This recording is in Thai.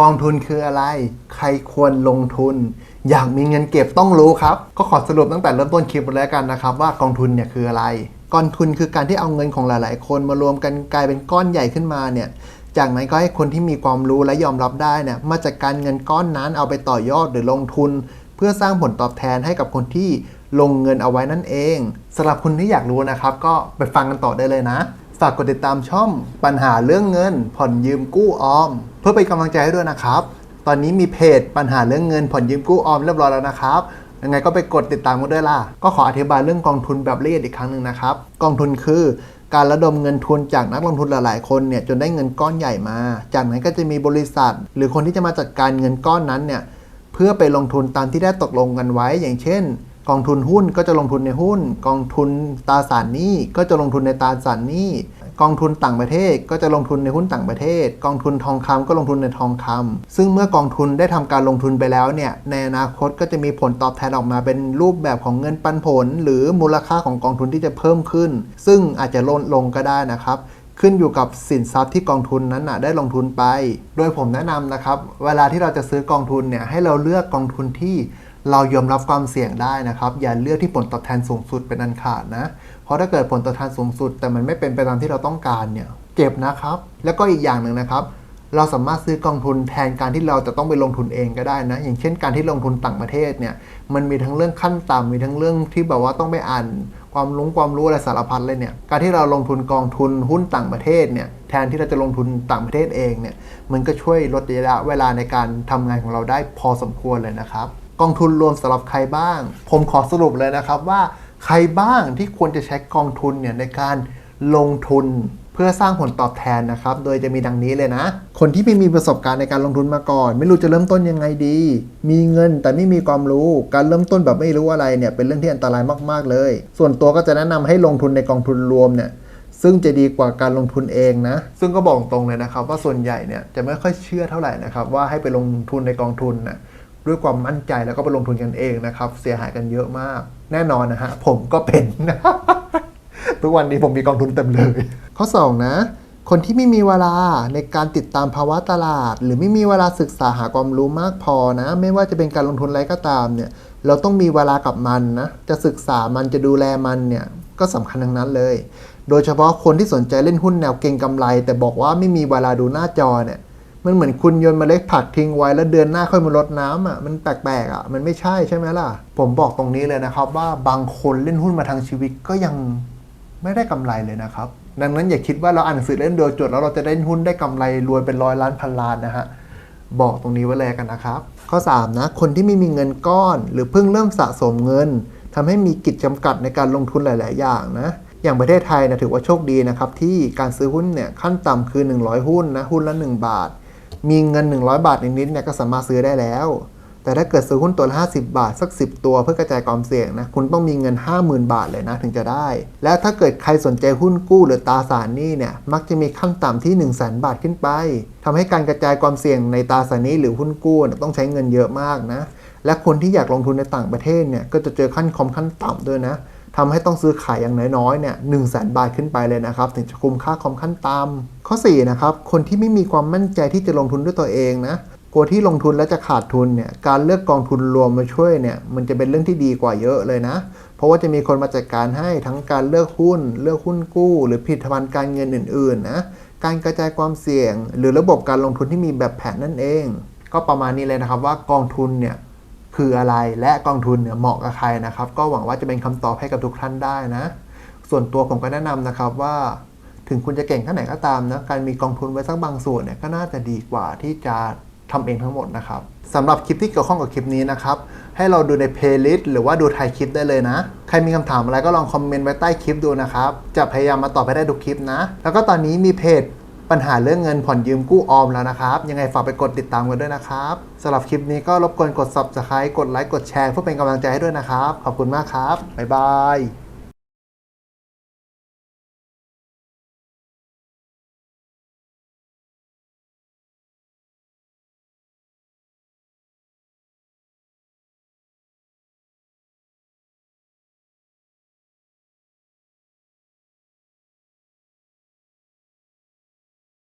กองทุนคืออะไร ใครควรลงทุน อยากมีเงินเก็บต้องรู้ครับ ก็ขอสรุปตั้งแต่เริ่มต้นคลิปเลยแล้วกันนะครับ ว่ากองทุนเนี่ยคืออะไร กองทุนคือการที่เอาเงินของหลาย ๆ คนมารวมกันกลายเป็นก้อนใหญ่ขึ้นมาเนี่ย จากนั้นก็ให้คนที่มีความรู้และยอมรับได้เนี่ยมาจัดการเงินก้อนนั้นเอาไปต่อยอดหรือลงทุน เพื่อสร้างผลตอบแทนให้กับคนที่ลงเงินเอาไว้นั่นเองสำหรับคุณที่อยากรู้นะครับ ก็ไปฟังกันต่อได้เลยนะ ฝากกดติดตามช่องปัญหาเรื่องเงิน ผ่อนยืมกู้ออม เพื่อเป็นกำลังใจให้ด้วยนะครับ ตอนนี้มีเพจปัญหาเรื่องเงิน ผ่อนยืมกู้ออมเรียบร้อยแล้วนะครับยังไงก็ไปกดติดตามกันด้วยล่ะ ก็ขออธิบายเรื่องกองทุนแบบละเอียดอีกครั้งหนึ่งนะครับ กองทุนคือการระดมเงินทุนจากนักลงทุนหลาย ๆ คนเนี่ยจนได้เงินก้อนใหญ่มา จากนั้นก็จะมีบริษัท หรือคนที่จะมาจัดการเงินก้อนนั้นเนี่ยเพื่อไปลงทุนตามที่ได้ตกลงกันไว้ อย่างเช่น กองทุนหุ้นก็จะลงทุนในหุ้น กองทุนตราสารหนี้ก็จะลงทุนในตราสารหนี้กองทุนต่างประเทศก็จะลงทุนในหุ้นต่างประเทศ กองทุนทองคำก็ลงทุนในทองคำซึ่งเมื่อกองทุนได้ทำการลงทุนไปแล้วเนี่ยในอนาคตก็จะมีผลตอบแทนออกมาเป็นรูปแบบของเงินปันผล หรือมูลค่าของกองทุนที่จะเพิ่มขึ้น ซึ่งอาจจะลดลงก็ได้นะครับขึ้นอยู่กับสินทรัพย์ที่กองทุนนั้นนะได้ลงทุนไป โดยผมแนะนำนะครับ เวลาที่เราจะซื้อกองทุนเนี่ยให้เราเลือกกองทุนที่ เรายอมรับความเสี่ยงได้นะครับ อย่าเลือกที่ผลตอบแทนสูงสุดเป็นอันขาดนะ เพราะถ้าเกิดผลตอบแทนสูงสุด แต่มันไม่เป็นไปตามที่เราต้องการเนี่ยเจ็บนะครับ แล้วก็อีกอย่างหนึ่งนะครับ เราสามารถซื้อกองทุนแทนการที่เราจะต้องไปลงทุนเองก็ได้นะ อย่างเช่นการที่ลงทุนต่างประเทศเนี่ยมันมีทั้งเรื่องขั้นต่ำมีทั้งเรื่องที่แบบว่าต้องไปอ่านความรู้ความรู้อะไรสารพัดเลยเนี่ย การที่เราลงทุนกองทุนหุ้นต่างประเทศเนี่ย แทนที่เราจะลงทุนต่างประเทศเองเนี่ย มันก็ช่วยลดระยะเวลาในการทำงานของเราได้พอสมควรเลยนะครับ กองทุนรวมสำหรับใครบ้าง ผมขอสรุปเลยนะครับว่าใครบ้างที่ควรจะใช้กองทุนเนี่ยในการลงทุนเพื่อสร้างผลตอบแทนนะครับ โดยจะมีดังนี้เลยนะ คนที่ไม่มีประสบการณ์ในการลงทุนมาก่อน ไม่รู้จะเริ่มต้นยังไงดี มีเงินแต่ไม่มีความรู้ การเริ่มต้นแบบไม่รู้อะไรเนี่ยเป็นเรื่องที่อันตรายมาก ๆ เลย ส่วนตัวก็จะแนะนำให้ลงทุนในกองทุนรวมเนี่ยซึ่งจะดีกว่าการลงทุนเองนะ ซึ่งก็บอกตรงเลยนะครับ ว่าส่วนใหญ่เนี่ยจะไม่ค่อยเชื่อเท่าไหร่นะครับว่าให้ไปลงทุนในกองทุนนะ ด้วยความมั่นใจแล้วก็ไปลงทุนกันเองนะครับ เสียหายกันเยอะมาก แน่นอนนะฮะ ผมก็เป็นทุกวันนี้ผมมีกองทุนเต็มเลย ข้อ 2 นะ คนที่ไม่มีเวลาในการติดตามภาวะตลาด หรือไม่มีเวลาศึกษาหาความรู้มากพอนะ ไม่ว่าจะเป็นการลงทุนอะไรก็ตามเนี่ย เราต้องมีเวลากับมันนะ จะศึกษามันจะดูแลมันเนี่ยก็สำคัญทั้งนั้นเลย โดยเฉพาะคนที่สนใจเล่นหุ้นแนวเก็งกำไร แต่บอกว่าไม่มีเวลาดูหน้าจอเนี่ย มันเหมือนคุณโยนเมล็ดผักทิ้งไว้แล้วเดือนหน้าค่อยมารดน้ำอะมันแปลกๆอะมันไม่ใช่ใช่ไหมล่ะ ผมบอกตรงนี้เลยนะครับ ว่าบางคนเล่นหุ้นมาทางชีวิตก็ยังไม่ได้กำไรเลยนะครับ ดังนั้นอย่าคิดว่าเราอ่านหนังสือเล่นเดียวจดแล้วเราจะได้หุ้นได้กำไรรวยเป็นร้อยล้านพันล้านนะฮะบอกตรงนี้ไว้เลยกันนะครับ ข้อ 3 นะ คนที่ไม่มีเงินก้อน หรือเพิ่งเริ่มสะสมเงินทำให้มีกิจจำกัดในการลงทุนหลาย ๆ อย่างนะอย่างประเทศไทยนะถือว่าโชคดีนะครับที่การซื้อหุ้นเนี่ยขั้นต่ำคือ 100 หุ้นนะหุ้นละ 1 บาท มีเงิน 100 บาทนิดๆเนี่ยก็สามารถซื้อได้แล้ว แต่ถ้าเกิดซื้อหุ้นตัวละ50 บาท สัก 10 ตัวเพื่อกระจายความเสี่ยงนะ คุณต้องมีเงิน 50,000 บาทเลยนะถึงจะได้ และถ้าเกิดใครสนใจหุ้นกู้หรือตราสารหนี้เนี่ย มักจะมีขั้นต่ำที่ 1 0 0 0 0 0 บาทขึ้นไปทำให้การกระจายความเสี่ยงในตราสารหนี้หรือหุ้นกู้ต้องใช้เงินเยอะมากนะ และคนที่อยากลงทุนในต่างประเทศเนี่ย ก็จะเจอขั้นคอมขั้นต่ำด้วยนะ ทำให้ต้องซื้อขายอย่างน้อยๆ เนี่ยหนึ่งแสนบาทขึ้นไปเลยนะครับ ถึงจะคุ้มค่าคอมขั้นต่ำข้อ4นะครับ คนที่ไม่มีความมั่นใจที่จะลงทุนด้วยตัวเองนะกลัวที่ลงทุนแล้วจะขาดทุนเนี่ย การเลือกกองทุนรวมมาช่วยเนี่ย มันจะเป็นเรื่องที่ดีกว่าเยอะเลยนะ เพราะว่าจะมีคนมาจัดการให้ทั้งการเลือกหุ้น เลือกหุ้นกู้ หรือผลิตภัณฑ์การเงินอื่นๆ นะ การกระจายความเสี่ยง หรือระบบการลงทุนที่มีแบบแผนนั่นเอง ก็ประมาณนี้เลยนะครับว่ากองทุนเนี่ย คืออะไรและกองทุนเนี่ยเหมาะกับใครนะครับ ก็หวังว่าจะเป็นคำตอบให้กับทุกท่านได้นะ ส่วนตัวผมก็แนะนำนะครับว่าถึงคุณจะเก่งแค่ไหนก็ตามนะการมีกองทุนไว้สักบางส่วนเนี่ยก็น่าจะดีกว่าที่จะทำเองทั้งหมดนะครับสำหรับคลิปที่เกี่ยวข้องกับคลิปนี้นะครับ ให้เราดูในเพลย์ลิสต์หรือว่าดูไทยคลิปได้เลยนะ ใครมีคำถามอะไรก็ลองคอมเมนต์ไว้ใต้คลิปดูนะครับ จะพยายามมาตอบให้ได้ทุกคลิปนะ แล้วก็ตอนนี้มีเพจ ปัญหาเรื่องเงินผ่อนยืมกู้ออมแล้วนะครับ ยังไงฝากไปกดติดตามกันด้วยนะครับสำหรับคลิปนี้ก็รบกวนกด subscribe กดไลค์กดแชร์เพื่อเป็นกำลังใจให้ด้วยนะครับ ขอบคุณมากครับบ๊ายบาย